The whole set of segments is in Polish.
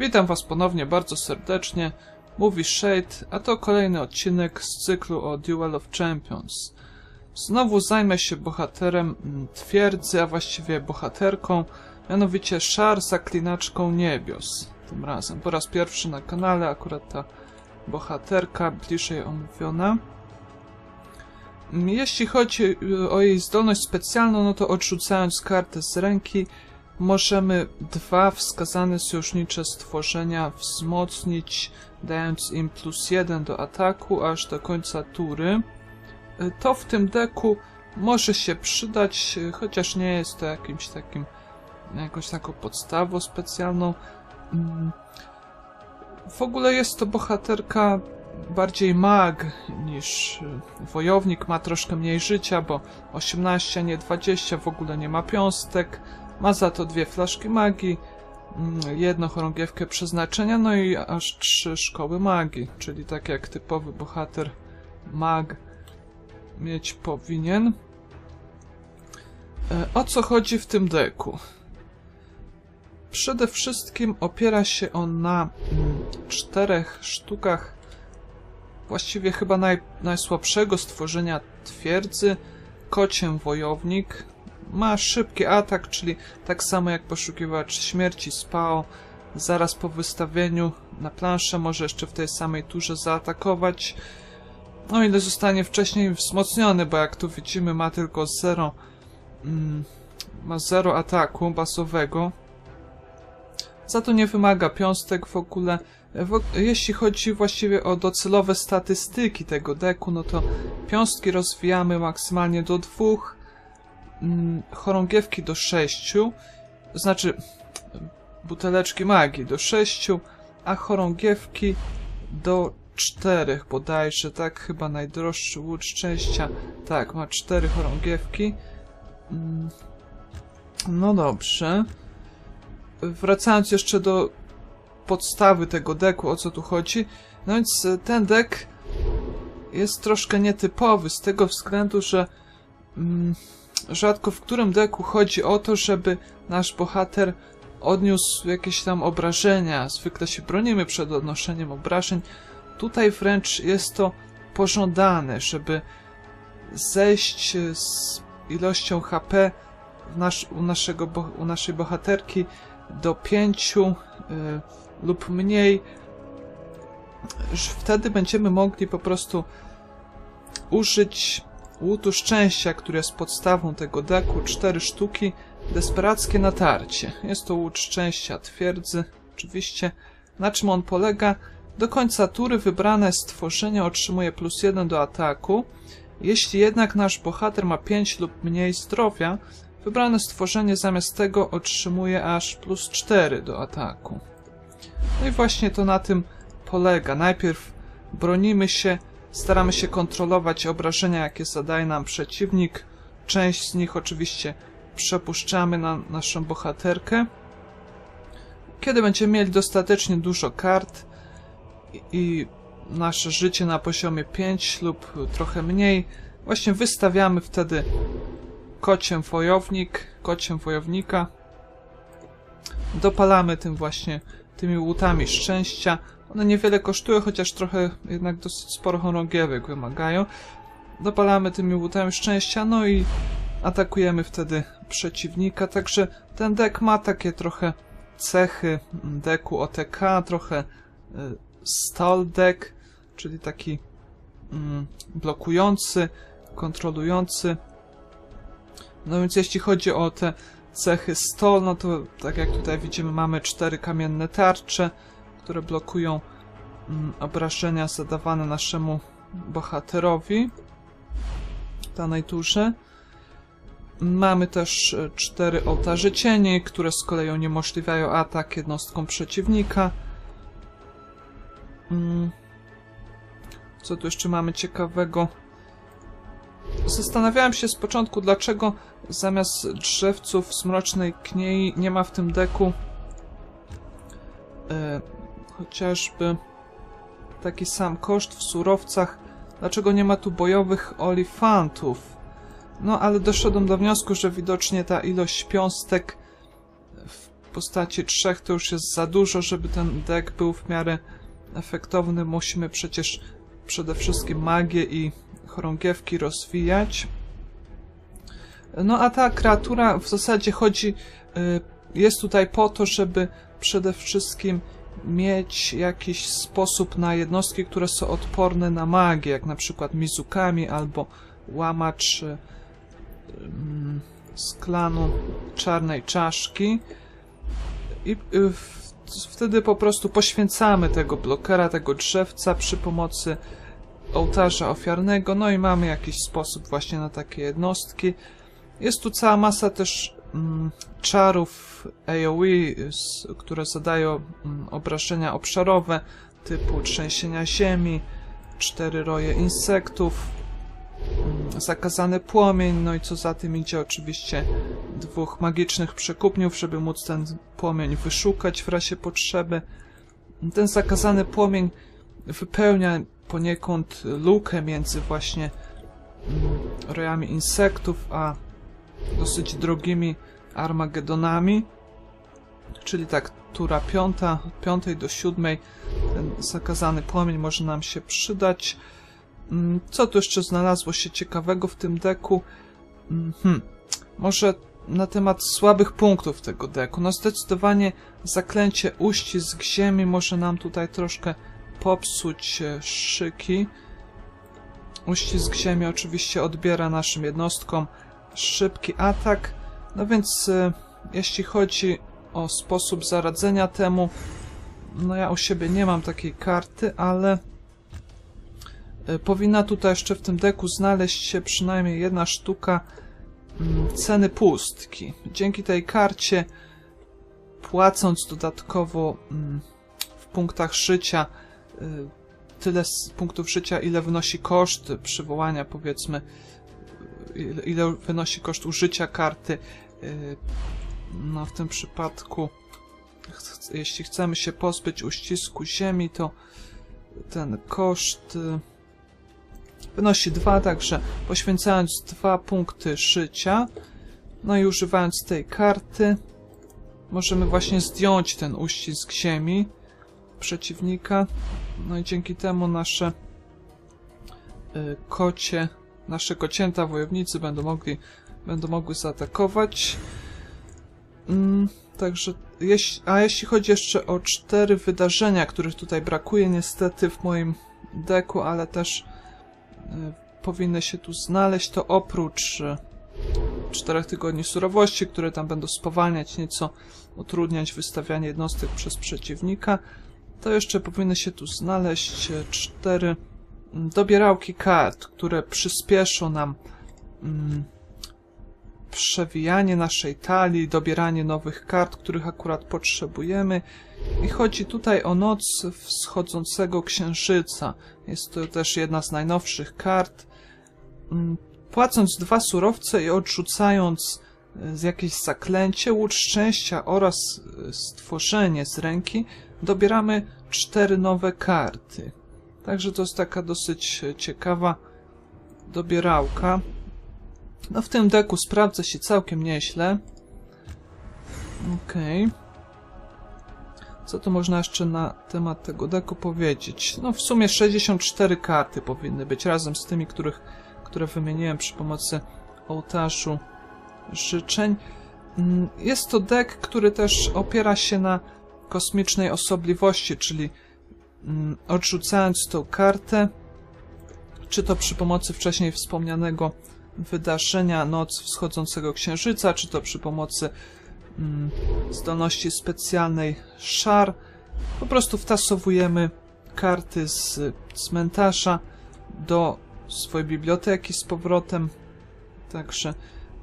Witam Was ponownie bardzo serdecznie. Mówi Shade, a to kolejny odcinek z cyklu o Duel of Champions. Znowu zajmę się bohaterem mm, twierdzy, a właściwie bohaterką, mianowicie Szar zaklinaczką niebios. Tym razem po raz pierwszy na kanale, akurat ta bohaterka bliżej omówiona. Mm, Jeśli chodzi y, o jej zdolność specjalną, no to odrzucając kartę z ręki, możemy dwa wskazane sojusznicze stworzenia wzmocnić, dając im plus jeden do ataku aż do końca tury. Y, To w tym deku może się przydać, chociaż nie jest to jakimś takim, jakąś taką podstawą specjalną. Mm. W ogóle jest to bohaterka bardziej mag niż y, wojownik, ma troszkę mniej życia, bo 18, a nie 20, w ogóle nie ma piąstek. Ma za to dwie flaszki magii, mm, jedną chorągiewkę przeznaczenia, no i aż trzy szkoły magii, czyli tak jak typowy bohater mag mieć powinien. E, O co chodzi w tym deku? Przede wszystkim opiera się on na mm, czterech sztukach właściwie chyba naj, najsłabszego stworzenia twierdzy, kociem wojownik. Ma szybki atak, czyli tak samo jak poszukiwacz śmierci spao. Zaraz po wystawieniu na planszę może jeszcze w tej samej turze zaatakować. No ile zostanie wcześniej wzmocniony, bo jak tu widzimy ma tylko 0 mm, ma 0 ataku basowego. Za to nie wymaga piąstek w ogóle. Jeśli chodzi właściwie o docelowe statystyki tego deku, no to piąstki rozwijamy maksymalnie do dwóch, chorągiewki do sześciu, znaczy buteleczki magii do sześciu, a chorągiewki do czterech bodajże, tak chyba najdroższy łód szczęścia, tak, ma cztery chorągiewki. Mm, No dobrze. Wracając jeszcze do podstawy tego deku, o co tu chodzi. No więc e, ten dek jest troszkę nietypowy z tego względu, że mm, rzadko w którym deku chodzi o to, żeby nasz bohater odniósł jakieś tam obrażenia. Zwykle się bronimy przed odnoszeniem obrażeń. Tutaj wręcz jest to pożądane, żeby zejść e, z ilością HP nasz, u, naszego, u naszej bohaterki do pięciu y, lub mniej. Wtedy będziemy mogli po prostu użyć łutu szczęścia, który jest podstawą tego deku, cztery sztuki, desperackie natarcie. Jest to łód szczęścia twierdzy, oczywiście. Na czym on polega? Do końca tury wybrane stworzenie otrzymuje plus do ataku. Jeśli jednak nasz bohater ma 5 lub mniej zdrowia, wybrane stworzenie zamiast tego otrzymuje aż plus 4 do ataku. No i właśnie to na tym polega. Najpierw bronimy się, staramy się kontrolować obrażenia, jakie zadaje nam przeciwnik. Część z nich oczywiście przepuszczamy na naszą bohaterkę. Kiedy będziemy mieli dostatecznie dużo kart i- nasze życie na poziomie 5 lub trochę mniej, właśnie wystawiamy wtedy kociem wojownik, kociem wojownika. Dopalamy tym właśnie, tymi łutami szczęścia. One niewiele kosztują, chociaż trochę jednak dosyć sporo chorągiewek wymagają. Dopalamy tymi łutami szczęścia, no i atakujemy wtedy przeciwnika. Także ten deck ma takie trochę cechy deku OTK, trochę y, stall deck, czyli taki mm, blokujący, kontrolujący. No więc jeśli chodzi o te cechy stol, no to tak jak tutaj widzimy mamy cztery kamienne tarcze, które blokują mm, obrażenia zadawane naszemu bohaterowi danej turze. Mamy też e, cztery ołtarze cieni, które z kolei uniemożliwiają atak jednostkom przeciwnika. Mm. Co tu jeszcze mamy ciekawego? Zastanawiałem się z początku, dlaczego zamiast drzewców z mrocznej kniei nie ma w tym deku e, chociażby taki sam koszt w surowcach. Dlaczego nie ma tu bojowych olifantów? No, ale doszedłem do wniosku, że widocznie ta ilość piąstek w postaci trzech to już jest za dużo, żeby ten deck był w miarę efektowny. Musimy przecież przede wszystkim magię i chorągiewki rozwijać. No a ta kreatura w zasadzie chodzi, y, jest tutaj po to, żeby przede wszystkim mieć jakiś sposób na jednostki, które są odporne na magię, jak na przykład Mizukami albo łamacz y, mm, z klanu czarnej czaszki. I y, wtedy po prostu poświęcamy tego blokera, tego drzewca przy pomocy ołtarza ofiarnego, no i mamy jakiś sposób właśnie na takie jednostki. Jest tu cała masa też czarów AoE, które zadają mm, obrażenia obszarowe typu trzęsienia ziemi, cztery roje insektów, mm, zakazany płomień, no i co za tym idzie oczywiście dwóch magicznych przekupniów, żeby móc ten płomień wyszukać w razie potrzeby. Ten zakazany płomień wypełnia poniekąd lukę między właśnie mm, rojami insektów, a dosyć drogimi Armagedonami. Czyli tak, tura piąta, od piątej do siódmej ten zakazany płomień może nam się przydać. Mm, Co tu jeszcze znalazło się ciekawego w tym deku? Mm, Hmm, może na temat słabych punktów tego deku. No zdecydowanie zaklęcie uścisk ziemi może nam tutaj troszkę popsuć e, szyki. Uścisk ziemi oczywiście odbiera naszym jednostkom szybki atak. No więc e, jeśli chodzi o sposób zaradzenia temu, no ja u siebie nie mam takiej karty, ale e, powinna tutaj jeszcze w tym deku znaleźć się przynajmniej jedna sztuka mm, ceny pustki. Dzięki tej karcie, płacąc dodatkowo mm, w punktach życia y, tyle punktów życia, ile wynosi koszt przywołania, powiedzmy, ile, ile wynosi koszt użycia karty. y, No, w tym przypadku, jeśli chcemy się pozbyć uścisku ziemi, to ten koszt y, wynosi 2, także poświęcając dwa punkty życia, no i używając tej karty, możemy właśnie zdjąć ten uścisk ziemi przeciwnika. No i dzięki temu nasze y, kocie, nasze kocięta wojownicy będą mogli, będą mogły zaatakować. Mm, także, jeśli, a jeśli chodzi jeszcze o cztery wydarzenia, których tutaj brakuje niestety w moim deku, ale też y, powinny się tu znaleźć, to oprócz y, czterech tygodni surowości, które tam będą spowalniać nieco, utrudniać wystawianie jednostek przez przeciwnika, to jeszcze powinny się tu znaleźć e, cztery dobierałki kart, które przyspieszą nam mm, przewijanie naszej talii, dobieranie nowych kart, których akurat potrzebujemy. I chodzi tutaj o Noc Wschodzącego Księżyca. Jest to też jedna z najnowszych kart. Mm, Płacąc dwa surowce i odrzucając e, jakieś zaklęcie, łódź szczęścia oraz e, stworzenie z ręki, dobieramy cztery nowe karty. Także to jest taka dosyć e, ciekawa dobierałka. No w tym deku sprawdza się całkiem nieźle. Okej. Co tu można jeszcze na temat tego deku powiedzieć? No w sumie 64 karty powinny być, razem z tymi, których, które wymieniłem przy pomocy ołtarzu życzeń. Mm, Jest to deck, który też opiera się na kosmicznej osobliwości, czyli odrzucając tą kartę, czy to przy pomocy wcześniej wspomnianego wydarzenia Noc Wschodzącego Księżyca, czy to przy pomocy mm, zdolności specjalnej Szar, po prostu wtasowujemy karty z cmentarza do swojej biblioteki z powrotem. Także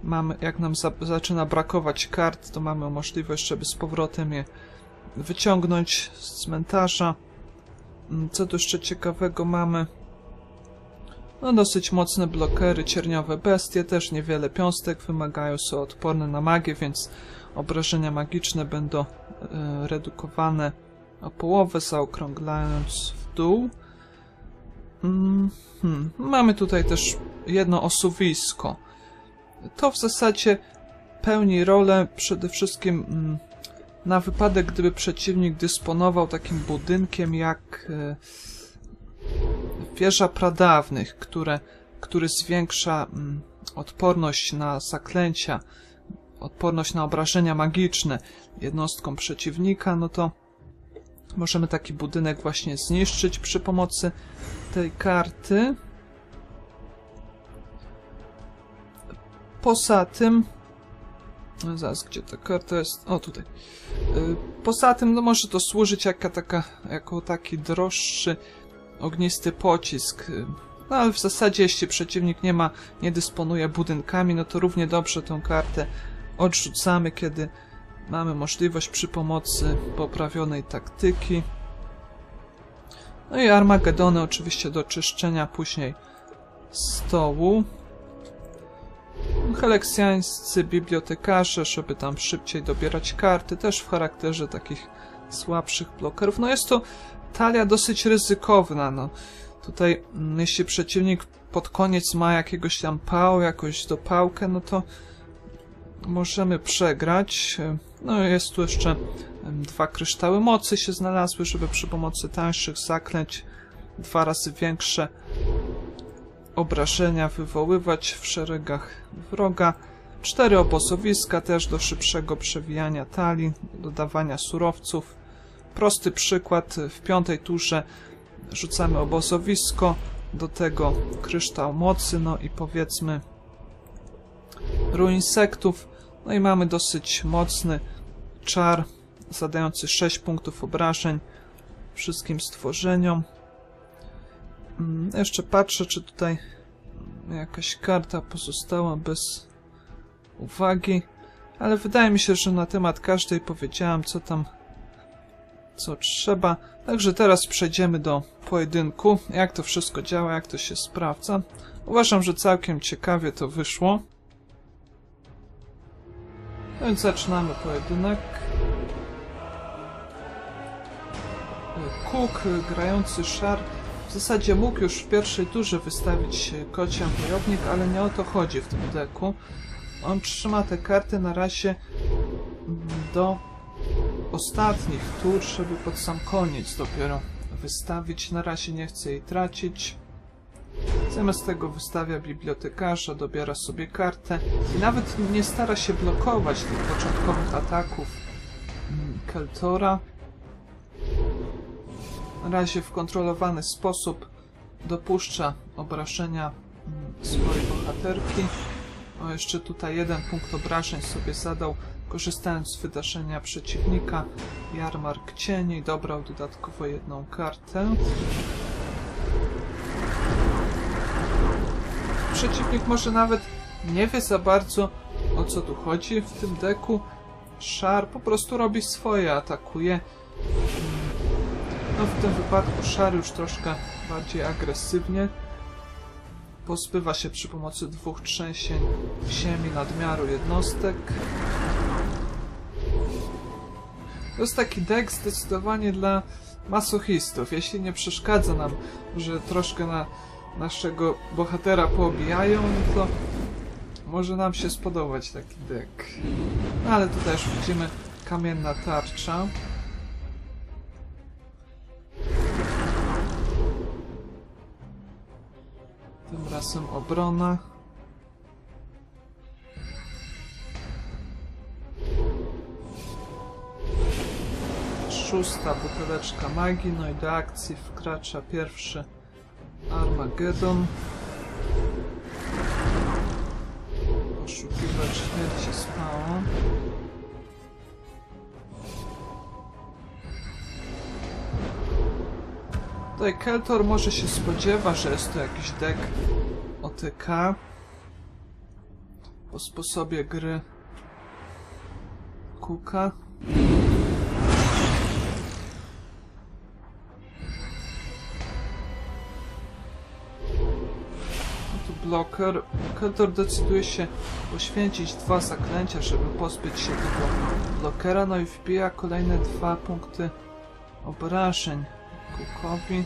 mamy, jak nam za, zaczyna brakować kart, to mamy możliwość, żeby z powrotem je wyciągnąć z cmentarza. Co tu jeszcze ciekawego mamy? No dosyć mocne blokery, cierniowe bestie, też niewiele piąstek wymagają, są odporne na magię, więc obrażenia magiczne będą e, redukowane o połowę, zaokrąglając w dół. Mm, hmm. Mamy tutaj też jedno osuwisko. To w zasadzie pełni rolę przede wszystkim mm, na wypadek, gdyby przeciwnik dysponował takim budynkiem jak e, wieża pradawnych, które, który zwiększa mm, odporność na zaklęcia, odporność na obrażenia magiczne jednostkom przeciwnika, no to możemy taki budynek właśnie zniszczyć przy pomocy tej karty. Poza tym... No zaraz, gdzie ta karta jest? O, tutaj. Y, Poza tym, no może to służyć jaka taka, jako taki droższy, ognisty pocisk. Y, No ale w zasadzie, jeśli przeciwnik nie ma, nie dysponuje budynkami, no to równie dobrze tę kartę odrzucamy, kiedy mamy możliwość przy pomocy poprawionej taktyki. No i Armagedony oczywiście do czyszczenia później stołu. Heleksjańscy bibliotekarze, żeby tam szybciej dobierać karty, też w charakterze takich słabszych blokerów. No jest to talia dosyć ryzykowna, no. Tutaj, mm, jeśli przeciwnik pod koniec ma jakiegoś tam pał, jakąś dopałkę, no to możemy przegrać. No jest tu jeszcze dwa kryształy mocy się znalazły, żeby przy pomocy tańszych zaklęć dwa razy większe obrażenia wywoływać w szeregach wroga. Cztery obozowiska też do szybszego przewijania talii, dodawania surowców. Prosty przykład, w piątej turze rzucamy obozowisko, do tego kryształ mocy, no i powiedzmy ruinsektów. No i mamy dosyć mocny czar zadający 6 punktów obrażeń wszystkim stworzeniom. Mm, Jeszcze patrzę, czy tutaj jakaś karta pozostała bez uwagi, ale wydaje mi się, że na temat każdej powiedziałem, co tam, co trzeba. Także teraz przejdziemy do pojedynku, jak to wszystko działa, jak to się sprawdza. Uważam, że całkiem ciekawie to wyszło. No Więc zaczynamy pojedynek. Cook, grający szar, w zasadzie mógł już w pierwszej turze wystawić kociem wojownik, ale nie o to chodzi w tym deku. On trzyma te karty na razie do ostatnich tur, żeby pod sam koniec dopiero wystawić. Na razie nie chce jej tracić. Zamiast tego wystawia bibliotekarza, dobiera sobie kartę i nawet nie stara się blokować tych początkowych ataków mm, Keltora. Razie w kontrolowany sposób dopuszcza obrażenia mm, swojej bohaterki. O, jeszcze tutaj jeden punkt obrażeń sobie zadał, korzystając z wydarzenia przeciwnika. Jarmark Cieni dobrał dodatkowo jedną kartę. Przeciwnik może nawet nie wie za bardzo o co tu chodzi w tym deku. Szar po prostu robi swoje, atakuje. No w tym wypadku Szar już troszkę bardziej agresywnie. Pozbywa się przy pomocy dwóch trzęsień ziemi nadmiaru jednostek. To jest taki deck zdecydowanie dla masochistów. Jeśli nie przeszkadza nam, że troszkę na naszego bohatera poobijają, to może nam się spodobać taki deck. No ale tutaj już widzimy kamienna tarcza. Razem obrona. Szósta buteleczka magii, no i do akcji wkracza pierwszy Armageddon. Poszukiwać śmierci spała. Tutaj Keltor może się spodziewa, że jest to jakiś deck OTK. Po sposobie gry Kuka. No bloker. Keltor decyduje się poświęcić dwa zaklęcia, żeby pozbyć się tego blokera, no i wbija kolejne dwa punkty obrażeń Kukowi.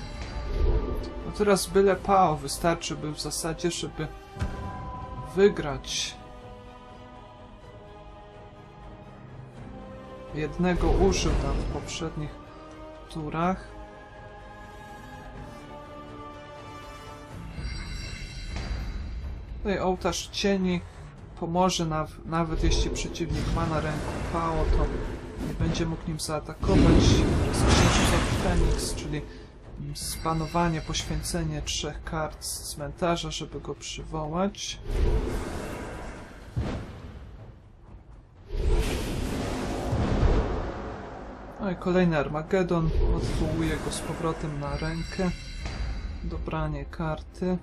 No teraz byle pao wystarczy by w zasadzie, żeby wygrać. jednego użył tam w poprzednich turach. Tutaj ołtarz cieni pomoże naw- nawet jeśli przeciwnik ma na ręku Pao, to nie będzie mógł nim zaatakować. Księżycowy Feniks, czyli mm, spanowanie, poświęcenie trzech kart z cmentarza, żeby go przywołać. No i kolejny Armagedon. Odwołuje go z powrotem na rękę. Dobranie karty.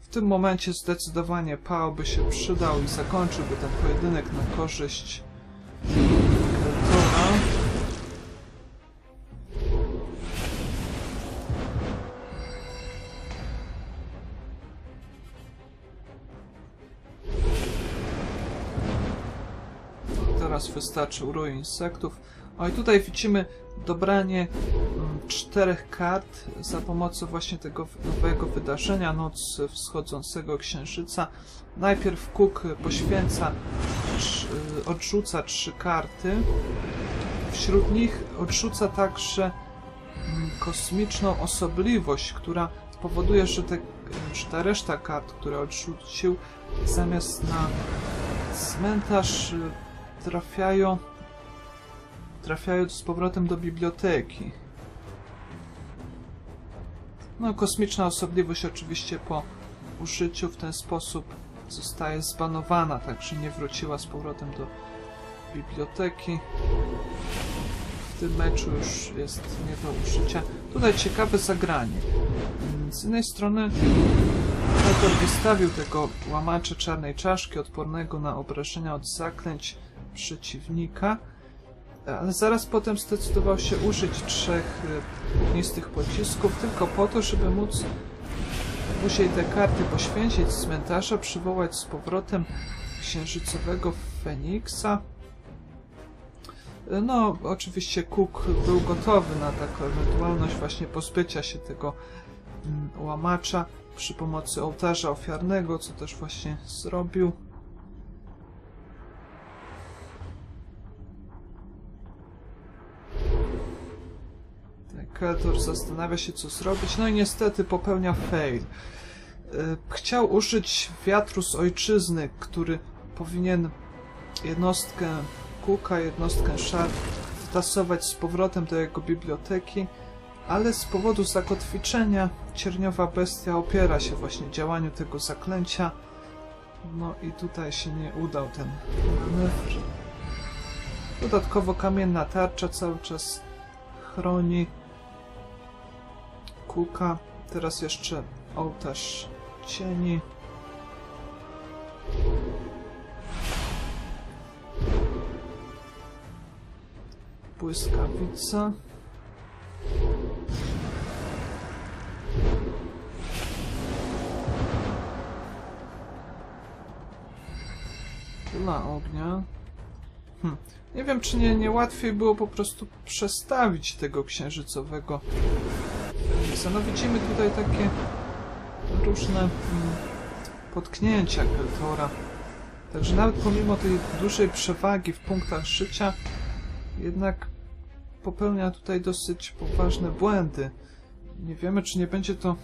W tym momencie zdecydowanie Pao by się przydał i zakończyłby ten pojedynek na korzyść Teraz wystarczy uro insektów. O i tutaj widzimy dobranie mm, czterech kart za pomocą właśnie tego nowego wydarzenia Noc Wschodzącego Księżyca. Najpierw Cook poświęca, y, odrzuca trzy karty. Wśród nich odrzuca także mm, kosmiczną osobliwość, która powoduje, że, te, że ta reszta kart, które odrzucił, zamiast na cmentarz y, trafiają trafiają z powrotem do biblioteki. No, kosmiczna osobliwość oczywiście po użyciu w ten sposób zostaje zbanowana, także nie wróciła z powrotem do biblioteki. W tym meczu już jest nie do użycia. Tutaj ciekawe zagranie. Mm, Z jednej strony autor wystawił tego łamacza czarnej czaszki odpornego na obrażenia od zaklęć przeciwnika, ale zaraz potem zdecydował się użyć trzech ognistych pocisków tylko po to, żeby móc później te karty poświęcić z cmentarza, przywołać z powrotem księżycowego Feniksa. No, oczywiście Cook był gotowy na taką ewentualność właśnie pozbycia się tego mm, łamacza przy pomocy ołtarza ofiarnego, co też właśnie zrobił. Keltor zastanawia się, co zrobić, no i niestety popełnia fail. Y, Chciał użyć wiatru z ojczyzny, który powinien jednostkę Kuka, jednostkę Shard wtasować z powrotem do jego biblioteki, ale z powodu zakotwiczenia cierniowa bestia opiera się właśnie działaniu tego zaklęcia. No i tutaj się nie udał ten manewr. Dodatkowo kamienna tarcza cały czas chroni Kuka. Teraz jeszcze ołtarz cieni. Błyskawica. Kula ognia. Hm. Nie wiem, czy nie, nie łatwiej było po prostu przestawić tego księżycowego No widzimy tutaj takie różne mm, potknięcia Keltora. Także nawet pomimo tej dużej przewagi w punktach życia, jednak popełnia tutaj dosyć poważne błędy. Nie wiemy, czy nie będzie to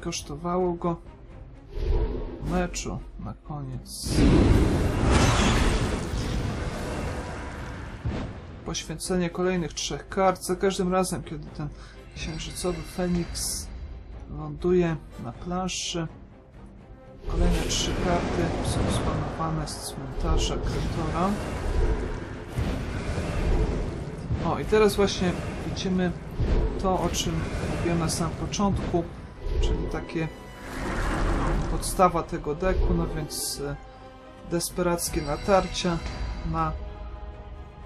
kosztowało go meczu na koniec. Poświęcenie kolejnych trzech kart. Za każdym razem, kiedy ten księżycowy Feniks ląduje na planszy, kolejne trzy karty są spanowane z cmentarza Kretora. O, i teraz właśnie widzimy to, o czym mówiłem na samym początku, czyli takie podstawa tego deku, no więc e, desperackie natarcia na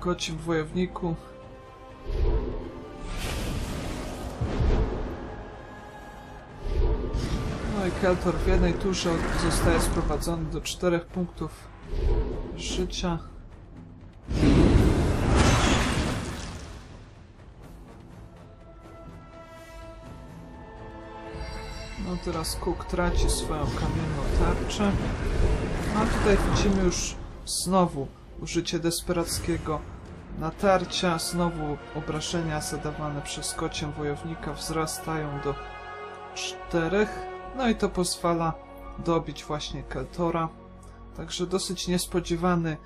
kocim wojowniku. No i Keltor w jednej turze zostaje sprowadzony do czterech punktów życia. No teraz Cook traci swoją kamienną tarczę. A tutaj widzimy już znowu użycie desperackiego natarcia. Znowu obrażenia zadawane przez kociem wojownika wzrastają do czterech. No i to pozwala dobić właśnie Keltora. Także dosyć niespodziewany,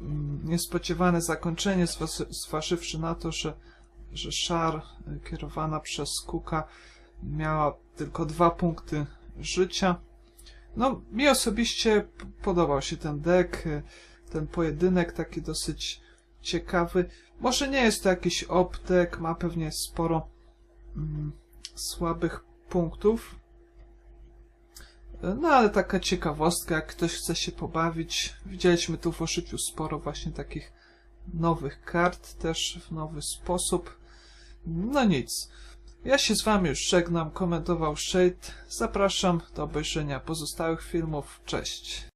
mm, niespodziewane zakończenie, zważywszy na to, że, że Szar y, kierowana przez Kuka miała tylko dwa punkty życia. No, mi osobiście podobał się ten deck, y, ten pojedynek taki dosyć ciekawy. Może nie jest to jakiś optek, ma pewnie sporo mm, słabych punktów. No ale taka ciekawostka, jak ktoś chce się pobawić. Widzieliśmy tu w oszyciu sporo właśnie takich nowych kart, też w nowy sposób. No nic. Ja się z wami już żegnam, komentował Shade. Zapraszam do obejrzenia pozostałych filmów. Cześć.